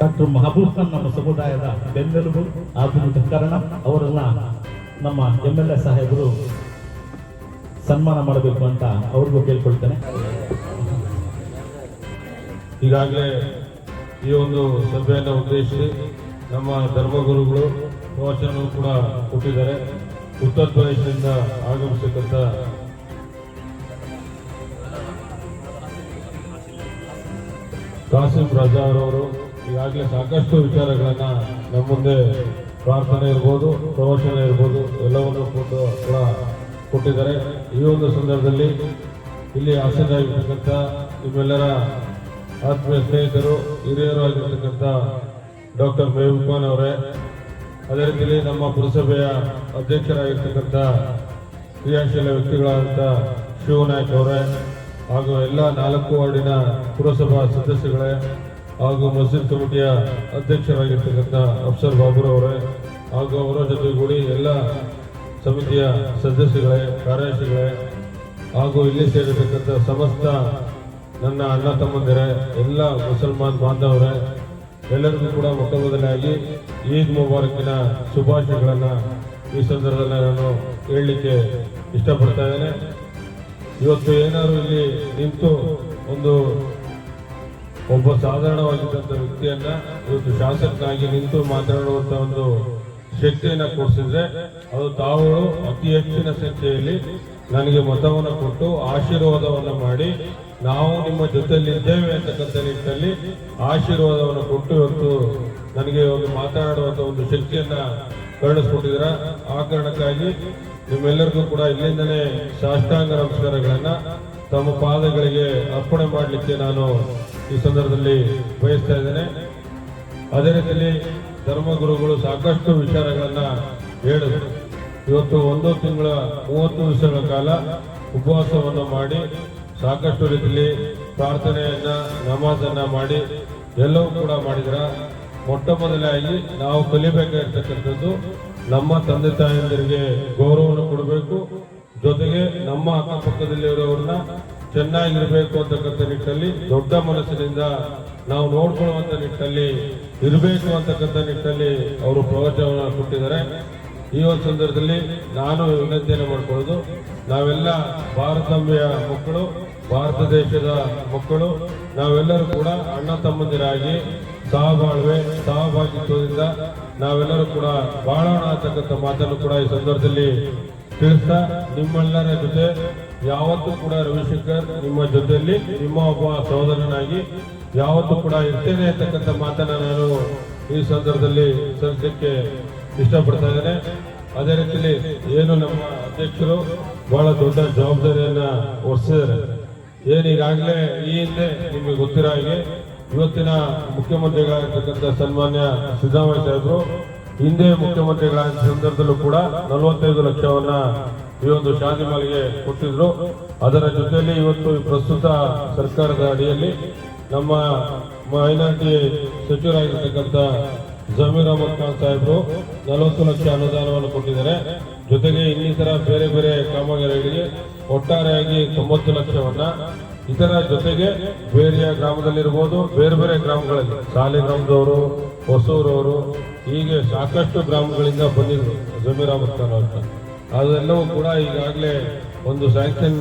Doctor Mehboob Khan ನಮ್ಮ ಸಮುದಾಯದ ಬೆನ್ನೆಲುಬು. ಆಧುನಿಕ ಕಾರಣ. ಅವರನ್ನ ನಮ್ಮ ಎಂ ಎಲ್ ಎ ಸಾಹೇಬರು ಸನ್ಮಾನ ಮಾಡಬೇಕು ಅಂತ ಅವ್ರಿಗೂ ಕೇಳ್ಕೊಳ್ತೇನೆ. ಈಗಾಗಲೇ ಈ ಒಂದು ಸಭೆಯನ್ನು ಉದ್ದೇಶಿಸಿ ನಮ್ಮ ಧರ್ಮಗುರುಗಳು ಪ್ರವಚನವು ಕೂಡ ಕೊಟ್ಟಿದ್ದಾರೆ. ಉತ್ತರ ಪ್ರದೇಶದಿಂದ ಆಗಮಿಸತಕ್ಕಂಥ ಕಾಸಿಂ ರಜಾ ಈಗಾಗಲೇ ಸಾಕಷ್ಟು ವಿಚಾರಗಳನ್ನು ನಮ್ಮ ಮುಂದೆ ಪ್ರಾರ್ಥನೆ ಇರ್ಬೋದು, ಪ್ರವಚನ ಇರ್ಬೋದು, ಎಲ್ಲವನ್ನು ಕೂಡ ಕೊಟ್ಟಿದ್ದಾರೆ. ಈ ಒಂದು ಸಂದರ್ಭದಲ್ಲಿ ಇಲ್ಲಿ ಆಸನಾಗಿರ್ತಕ್ಕಂಥ ನಿಮ್ಮೆಲ್ಲರ ಆತ್ಮೀಯ ಸ್ನೇಹಿತರು, ಹಿರಿಯರು ಆಗಿರ್ತಕ್ಕಂಥ ಡಾಕ್ಟರ್ ಮೆಹಬೂಬ್ ಖಾನ್ ಅವರೇ, ಅದೇ ರೀತಿಯಲ್ಲಿ ನಮ್ಮ ಪುರಸಭೆಯ ಅಧ್ಯಕ್ಷರಾಗಿರ್ತಕ್ಕಂಥ ಕ್ರಿಯಾಶೀಲ ವ್ಯಕ್ತಿಗಳಾದಂಥ ಶಿವನಾಯಕ್ ಅವರೇ ಹಾಗೂ ಎಲ್ಲ ನಾಲ್ಕು ವಾರ್ಡಿನ ಪುರಸಭಾ ಸದಸ್ಯಗಳೇ ಹಾಗೂ ಮಸ್ಜಿದ್ ಕಮಿಟಿಯ ಅಧ್ಯಕ್ಷರಾಗಿರ್ತಕ್ಕಂಥ ಅಫ್ಸರ್ ಬಾಬುರವರೇ ಹಾಗೂ ಅವರ ಜೊತೆಗೂಡಿ ಎಲ್ಲ ಸಮಿತಿಯ ಸದಸ್ಯಗಳೇ, ಕಾರ್ಯದರ್ಶಿಗಳೇ ಹಾಗೂ ಇಲ್ಲಿ ಸೇರಿರ್ತಕ್ಕಂಥ ಸಮಸ್ತ ನನ್ನ ಅಣ್ಣ ತಮ್ಮಂದಿರೇ, ಎಲ್ಲ ಮುಸಲ್ಮಾನ್ ಬಾಂಧವರೇ, ಎಲ್ಲರಿಗೂ ಕೂಡ ಮೊಟ್ಟ ಮೊದಲಾಗಿ ಈದ್ ಮುಬಾರಕಿನ ಶುಭಾಶಯಗಳನ್ನು ಈ ಸಂದರ್ಭದಲ್ಲಿ ನಾನು ಹೇಳಲಿಕ್ಕೆ ಇಷ್ಟಪಡ್ತಾ ಇದ್ದೇನೆ. ಇವತ್ತು ಏನಾದರೂ ಇಲ್ಲಿ ನಿಂತು ಒಂದು ಒಬ್ಬ ಸಾಧಾರಣವಾಗಿದ್ದಂಥ ವ್ಯಕ್ತಿಯನ್ನ ಇವತ್ತು ಶಾಸಕನಾಗಿ ನಿಂತು ಮಾತನಾಡುವಂತ ಒಂದು ಶಕ್ತಿಯನ್ನು ಕೊಡಿಸಿದ್ರೆ ಅದು ತಾವು ಅತಿ ಹೆಚ್ಚಿನ ಸಂಖ್ಯೆಯಲ್ಲಿ ನನಗೆ ಮತವನ್ನು ಕೊಟ್ಟು ಆಶೀರ್ವಾದವನ್ನು ಮಾಡಿ ನಾವು ನಿಮ್ಮ ಜೊತೆಯಲ್ಲಿ ಇದ್ದೇವೆ ಅಂತಕ್ಕಂಥ ನಿಟ್ಟಿನಲ್ಲಿ ಆಶೀರ್ವಾದವನ್ನು ಕೊಟ್ಟು ಇವತ್ತು ನನಗೆ ಒಂದು ಮಾತನಾಡುವಂತ ಒಂದು ಶಕ್ತಿಯನ್ನು ಕರುಣಿಸ್ಕೊಟ್ಟಿದ್ದೀರ. ಆ ಕಾರಣಕ್ಕಾಗಿ ನಿಮ್ಮೆಲ್ಲರಿಗೂ ಕೂಡ ಇಲ್ಲಿಂದಲೇ ಸಾಷ್ಟಾಂಗ ನಮಸ್ಕಾರಗಳನ್ನು ತಮ್ಮ ಪಾದಗಳಿಗೆ ಅರ್ಪಣೆ ಮಾಡಲಿಕ್ಕೆ ನಾನು ಈ ಸಂದರ್ಭದಲ್ಲಿ ಬಯಸ್ತಾ ಇದ್ದೇನೆ. ಅದೇ ರೀತಿಯಲ್ಲಿ ಧರ್ಮಗುರುಗಳು ಸಾಕಷ್ಟು ವಿಚಾರಗಳನ್ನು ಹೇಳಿದರು. ಇವತ್ತು ಒಂದು ತಿಂಗಳ ಮೂವತ್ತು ದಿವಸಗಳ ಕಾಲ ಉಪವಾಸವನ್ನು ಮಾಡಿ, ಸಾಕಷ್ಟು ರೀತಿಯಲ್ಲಿ ಪ್ರಾರ್ಥನೆಯನ್ನ, ನಮಾಜನ್ನು ಮಾಡಿ, ಎಲ್ಲವೂ ಕೂಡ ಮಾಡಿದ್ರ. ಮೊಟ್ಟ ಮೊದಲಾಗಿ ನಾವು ಕಲಿಬೇಕಾಗಿರ್ತಕ್ಕಂಥದ್ದು ನಮ್ಮ ತಂದೆ ತಾಯಂದಿರಿಗೆ ಗೌರವವನ್ನು ಕೊಡಬೇಕು. ಜೊತೆಗೆ ನಮ್ಮ ಅಕ್ಕಪಕ್ಕದಲ್ಲಿರೋರನ್ನ ಚೆನ್ನಾಗಿರ್ಬೇಕು ಅಂತಕ್ಕಂಥ ನಿಟ್ಟಲ್ಲಿ, ದೊಡ್ಡ ಮನಸ್ಸಿನಿಂದ ನಾವು ನೋಡ್ಕೊಳ್ಳುವಂಥ ನಿಟ್ಟಲ್ಲಿ, ಇರಬೇಕು ಅಂತಕ್ಕಂಥ ನಿಟ್ಟಲ್ಲಿ ಅವರು ಪ್ರವಚನವನ್ನು ಕೊಟ್ಟಿದ್ದಾರೆ. ಈ ಒಂದು ಸಂದರ್ಭದಲ್ಲಿ ನಾನು ವಿನಂತಿಯನ್ನು ಮಾಡ್ಕೊಳ್ಳೋದು, ನಾವೆಲ್ಲ ಭಾರತಾಂಬೆಯ ಮಕ್ಕಳು, ಭಾರತ ದೇಶದ ಮಕ್ಕಳು, ನಾವೆಲ್ಲರೂ ಕೂಡ ಅಣ್ಣ ತಮ್ಮಂದಿರಾಗಿ ಸಹಬಾಳ್ವೆ, ಸಹಭಾಗಿತ್ವದಿಂದ ನಾವೆಲ್ಲರೂ ಕೂಡ ಬಾಳೋಣ ಅಂತಕ್ಕಂಥ ಮಾತನ್ನು ಕೂಡ ಈ ಸಂದರ್ಭದಲ್ಲಿ ತಿಳಿಸ್ತಾ ನಿಮ್ಮೆಲ್ಲರ ಜೊತೆ ಯಾವತ್ತೂ ಕೂಡ ರವಿಶಂಕರ್ ನಿಮ್ಮ ಜೊತೆಯಲ್ಲಿ, ನಿಮ್ಮ ಒಬ್ಬ ಸಹೋದರನಾಗಿ ಯಾವತ್ತೂ ಕೂಡ ಇರ್ತೇನೆ ಅಂತಕ್ಕಂಥ ಮಾತನ್ನ ನಾನು ಈ ಸಂದರ್ಭದಲ್ಲಿ ಸಲ್ಲಿಸಲಿಕ್ಕೆ ಇಷ್ಟಪಡ್ತಾ ಇದ್ದೇನೆ. ಅದೇ ರೀತಿಯಲ್ಲಿ ಏನು ನಮ್ಮ ಅಧ್ಯಕ್ಷರು ಬಹಳ ದೊಡ್ಡ ಜವಾಬ್ದಾರಿಯನ್ನ ಹೊರಿಸಿದ್ದಾರೆ. ಏನು ಈಗಾಗಲೇ ಈ ಹಿಂದೆ ನಿಮಗೆ ಗೊತ್ತಿರೋ ಹಾಗೆ ಇವತ್ತಿನ ಮುಖ್ಯಮಂತ್ರಿಗಳಾಗಿರ್ತಕ್ಕಂಥ ಸನ್ಮಾನ್ಯ ಸಿದ್ದರಾಮಯ್ಯ ಸಾಹೇಬರು, ಹಿಂದೆ ಮುಖ್ಯಮಂತ್ರಿಗಳಾದ ಸಂದರ್ಭದಲ್ಲೂ ಕೂಡ ನಲವತ್ತೈದು ಲಕ್ಷವನ್ನ ಈ ಒಂದು ಶಾದಿಮಾಲಿಗೆ ಕೊಟ್ಟಿದ್ರು. ಅದರ ಜೊತೆಯಲ್ಲಿ ಇವತ್ತು ಪ್ರಸ್ತುತ ಸರ್ಕಾರದ ಅಡಿಯಲ್ಲಿ ನಮ್ಮ ಮೈನಾರಿಟಿ ಸಚಿವರಾಗಿರ್ತಕ್ಕಂಥ ಜಮೀರ್ ಅಹಮದ್ ಖಾನ್ ಸಾಹೇಬರು ನಲವತ್ತು ಲಕ್ಷ ಅನುದಾನವನ್ನು ಕೊಟ್ಟಿದ್ದಾರೆ. ಜೊತೆಗೆ ಇನ್ನಿತರ ಬೇರೆ ಬೇರೆ ಕಾಮಗಾರಿಗಳಿಗೆ ಒಟ್ಟಾರೆಯಾಗಿ ತೊಂಬತ್ತು ಲಕ್ಷವನ್ನು ಇದರ ಜೊತೆಗೆ ಬೇರೆಯ ಗ್ರಾಮದಲ್ಲಿರ್ಬೋದು, ಬೇರೆ ಬೇರೆ ಗ್ರಾಮಗಳಲ್ಲಿ. ಸಾಲಿಗ್ರಾಮದವರು ಹೊಸೂರವರು ಹೀಗೆ ಸಾಕಷ್ಟು ಗ್ರಾಮಗಳಿಂದ ಬಂದಿದ್ರು ಜಮೀರ್ ಅಹಮದ್ ಖಾನ್ ಅಂತ ಅದೆಲ್ಲವೂ ಕೂಡ ಈಗಾಗಲೇ ಒಂದು ಸ್ಯಾಂಕ್ಷನ್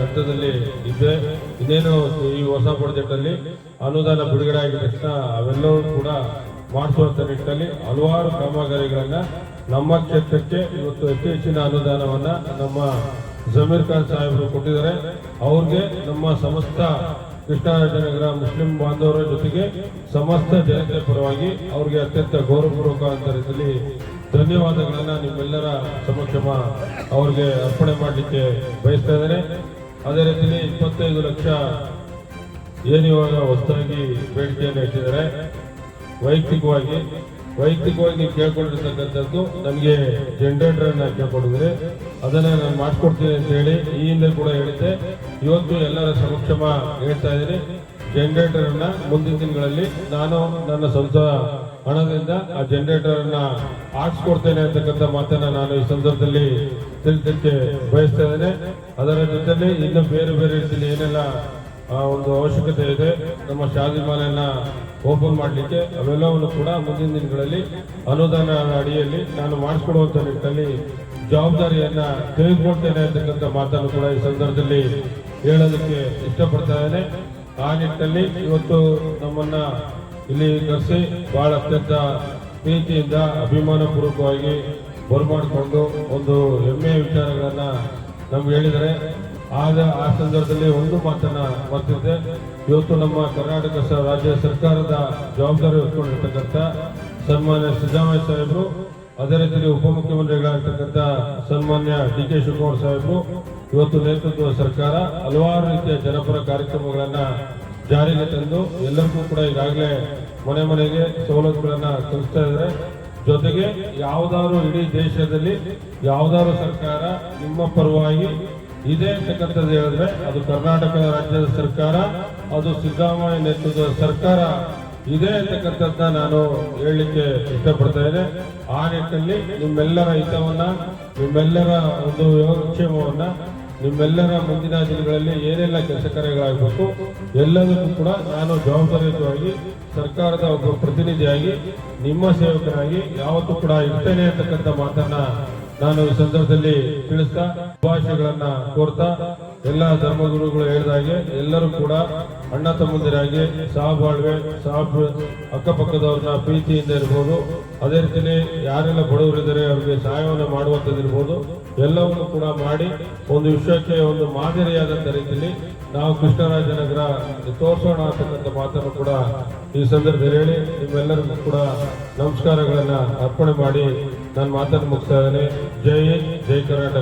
ಹಂತದಲ್ಲಿ ಇದೆ. ಇನ್ನೇನು ಈ ಹೊಸ ಪ್ರಾಜೆಕ್ಟ್ ಅಲ್ಲಿ ಅನುದಾನ ಬಿಡುಗಡೆ ಆಗಿದ ತಕ್ಷಣ ಅವೆಲ್ಲವೂ ಕೂಡ ಮಾಡಿಸುವಂತ ನಿಟ್ಟಿನಲ್ಲಿ ಹಲವಾರು ಕಾಮಗಾರಿಗಳನ್ನು ನಮ್ಮ ಕ್ಷೇತ್ರಕ್ಕೆ ಇವತ್ತು ಅತಿ ಹೆಚ್ಚಿನ ಅನುದಾನವನ್ನ ನಮ್ಮ ಜಮೀರ್ ಖಾನ್ ಸಾಹೇಬರು ಕೊಟ್ಟಿದ್ದಾರೆ. ಅವ್ರಿಗೆ ನಮ್ಮ ಸಮಸ್ತ ಕೃಷ್ಣರಾಜನಗರ ಮುಸ್ಲಿಂ ಬಾಂಧವರ ಜೊತೆಗೆ ಸಮಸ್ತ ಜನತೆ ಪರವಾಗಿ ಅವರಿಗೆ ಅತ್ಯಂತ ಗೌರವಪೂರ್ವಕ ರೀತಿಯಲ್ಲಿ ಧನ್ಯವಾದಗಳನ್ನ ನಿಮ್ಮೆಲ್ಲರ ಸಮಕ್ಷಮ ಅವ್ರಿಗೆ ಅರ್ಪಣೆ ಮಾಡಲಿಕ್ಕೆ ಬಯಸ್ತಾ ಇದ್ದೇನೆ. ಅದೇ ರೀತಿಯಲ್ಲಿ ಇಪ್ಪತ್ತೈದು ಲಕ್ಷ ಏನಿವಾಗ ಹೊಸದಾಗಿ ಬೇಡಿಕೆಯನ್ನು ಇಟ್ಟಿದ್ದಾರೆ. ವೈಯಕ್ತಿಕವಾಗಿ ವೈಯಕ್ತಿಕವಾಗಿ ಕೇಳ್ಕೊಂಡಿರ್ತಕ್ಕಂಥದ್ದು ನಮಗೆ ಜನರೇಟರ್ ಅನ್ನ ಕೇಳ್ಕೊಂಡಿದ್ರೆ, ಅದನ್ನ ನಾನು ಮಾಡಿಸ್ಕೊಡ್ತೀನಿ ಅಂತ ಹೇಳಿ ಈ ಹಿಂದೆ ಕೂಡ ಹೇಳಿದ್ದೆ. ಇವತ್ತು ಎಲ್ಲರ ಸಮಕ್ಷಮ ಹೇಳ್ತಾ ಇದ್ದೀನಿ. ಜನರೇಟರ್ ಅನ್ನ ಮುಂದಿನ ತಿಂಗಳಲ್ಲಿ ನಾನು ನನ್ನ ಸ್ವಂತ ಹಣದಿಂದ ಆ ಜನರೇಟರ್ ಅನ್ನ ಹಾಕ್ಸ್ಕೊಡ್ತೇನೆ ಅಂತಕ್ಕಂಥ ಮಾತನ್ನ ನಾನು ಈ ಸಂದರ್ಭದಲ್ಲಿ ತಿಳಿಸಲಿಕ್ಕೆ ಬಯಸ್ತಾ ಇದ್ದೇನೆ. ಅದರ ಜೊತೆಯಲ್ಲಿ ಇನ್ನು ಬೇರೆ ಬೇರೆ ರೀತಿಯಲ್ಲಿ ಏನೆಲ್ಲ ಒಂದು ಅವಶ್ಯಕತೆ ಇದೆ ನಮ್ಮ ಶಾದಿಮಾಲೆಯನ್ನ ಓಪನ್ ಮಾಡಲಿಕ್ಕೆ ಅವೆಲ್ಲವನ್ನು ಕೂಡ ಮುಂದಿನ ದಿನಗಳಲ್ಲಿ ಅನುದಾನ ಅಡಿಯಲ್ಲಿ ನಾನು ಮಾಡಿಸ್ಕೊಡುವಂತ ನಿಟ್ಟಿನಲ್ಲಿ ಜವಾಬ್ದಾರಿಯನ್ನ ತೆಗೆದುಕೊಳ್ತೇನೆ ಅಂತಕ್ಕಂಥ ಮಾತನ್ನು ಕೂಡ ಈ ಸಂದರ್ಭದಲ್ಲಿ ಹೇಳೋದಕ್ಕೆ ಇಷ್ಟಪಡ್ತಾ ಇದ್ದೇನೆ. ಆ ನಿಟ್ಟಿನಲ್ಲಿ ಇವತ್ತು ನಮ್ಮನ್ನ ಇಲ್ಲಿ ಕರೆಸಿ ಬಹಳ ಅತ್ಯಂತ ಪ್ರೀತಿಯಿಂದ, ಅಭಿಮಾನಪೂರ್ವಕವಾಗಿ ಬರಮಾಡಿಕೊಂಡು ಒಂದು ಹೆಮ್ಮೆಯ ವಿಚಾರಗಳನ್ನ ನಮ್ಗೆ ಹೇಳಿದರೆ ಆಗ ಆ ಸಂದರ್ಭದಲ್ಲಿ ಒಂದು ಮಾತನ್ನ ಬರ್ತಿದೆ ಇವತ್ತು ನಮ್ಮ ಕರ್ನಾಟಕ ರಾಜ್ಯ ಸರ್ಕಾರದ ಜವಾಬ್ದಾರಿ ಹೊತ್ಕೊಂಡಿರ್ತಕ್ಕಂಥ ಸನ್ಮಾನ್ಯ ಸಿದ್ದರಾಮಯ್ಯ ಸಾಹೇಬರು, ಅದೇ ರೀತಿಯಲ್ಲಿ ಉಪಮುಖ್ಯಮಂತ್ರಿಗಳಾಗಿರ್ತಕ್ಕಂಥ ಸನ್ಮಾನ್ಯ ಡಿ ಕೆ ಶಿವಕುಮಾರ್ ಸಾಹೇಬರು, ಇವತ್ತು ನೇತೃತ್ವದ ಸರ್ಕಾರ ಹಲವಾರು ರೀತಿಯ ಜನಪರ ಕಾರ್ಯಕ್ರಮಗಳನ್ನು ಜಾರಿಗೆ ತಂದು ಎಲ್ಲರಿಗೂ ಕೂಡ ಈಗಾಗಲೇ ಮನೆ ಮನೆಗೆ ಸವಲತ್ತುಗಳನ್ನು ತಲುಪಿಸ್ತಾ ಇದ್ದಾರೆ. ಜೊತೆಗೆ ಯಾವುದಾದ್ರು ಇಡೀ ದೇಶದಲ್ಲಿ ಯಾವುದಾದ್ರು ಸರ್ಕಾರ ನಿಮ್ಮ ಪರವಾಗಿ ಇದೆ ಅಂತಕ್ಕಂಥದ್ದು ಹೇಳಿದ್ರೆ ಅದು ಕರ್ನಾಟಕ ರಾಜ್ಯದ ಸರ್ಕಾರ, ಅದು ಸಿದ್ದರಾಮಯ್ಯ ನೇತೃತ್ವದ ಸರ್ಕಾರ ಇದೆ ಅಂತಕ್ಕಂಥದ್ದನ್ನ ನಾನು ಹೇಳಲಿಕ್ಕೆ ಇಷ್ಟಪಡ್ತಾ ಇದ್ದೇನೆ ಆ ನಿಟ್ಟಿನಲ್ಲಿ ನಿಮ್ಮೆಲ್ಲರ ಹಿತವನ್ನ, ನಿಮ್ಮೆಲ್ಲರ ಒಂದು ಯೋಗಕ್ಷೇಮವನ್ನ, ನಿಮ್ಮೆಲ್ಲರ ಮುಂದಿನ ದಿನಗಳಲ್ಲಿ ಏನೆಲ್ಲ ಕೆಲಸ ಕಾರ್ಯಗಳಾಗಬೇಕು, ಎಲ್ಲದಕ್ಕೂ ಕೂಡ ನಾನು ಜವಾಬ್ದಾರಿಯುತವಾಗಿ, ಸರ್ಕಾರದ ಒಬ್ಬ ಪ್ರತಿನಿಧಿಯಾಗಿ, ನಿಮ್ಮ ಸೇವಕರಾಗಿ ಯಾವತ್ತೂ ಕೂಡ ಇರ್ತೇನೆ ಅಂತಕ್ಕಂಥ ಮಾತನ್ನ ನಾನು ಈ ಸಂದರ್ಭದಲ್ಲಿ ತಿಳಿಸ್ತಾ ಶುಭಾಶಯಗಳನ್ನ ಕೋರ್ತಾ ಎಲ್ಲ ಧರ್ಮಗುರುಗಳು ಹೇಳಿದಾಗೆ ಎಲ್ಲರೂ ಕೂಡ ಅಣ್ಣ ತಮ್ಮಂದಿರಾಗಿ ಸಹಬಾಳ್ವೆ ಸಹ ಅಕ್ಕಪಕ್ಕದವ್ರನ್ನ ಪ್ರೀತಿಯಿಂದ ಇರ್ಬೋದು. ಅದೇ ರೀತಿಯಲ್ಲಿ ಯಾರೆಲ್ಲ ಬಡವರಿದ್ದಾರೆ ಅವರಿಗೆ ಸಹಾಯವನ್ನು ಮಾಡುವಂಥದ್ದಿರ್ಬೋದು ಎಲ್ಲವನ್ನು ಕೂಡ ಮಾಡಿ ಒಂದು ವಿಶ್ವಕ್ಕೆ ಒಂದು ಮಾದರಿಯಾದಂಥ ರೀತಿಯಲ್ಲಿ ನಾವು ಕೃಷ್ಣರಾಜನಗರ ತೋರಿಸೋಣ ಅಂತಕ್ಕಂಥ ಮಾತನ್ನು ಕೂಡ ಈ ಸಂದರ್ಭದಲ್ಲಿ ಹೇಳಿ ನಿಮ್ಮೆಲ್ಲರಿಗೂ ಕೂಡ ನಮಸ್ಕಾರಗಳನ್ನು ಅರ್ಪಣೆ ಮಾಡಿ ನಾನು ಮಾತನ್ನು ಮುಗಿಸ್ತಾ ಇದ್ದೇನೆ. ಜೈ ಜೈ ಕರ್ನಾಟಕ.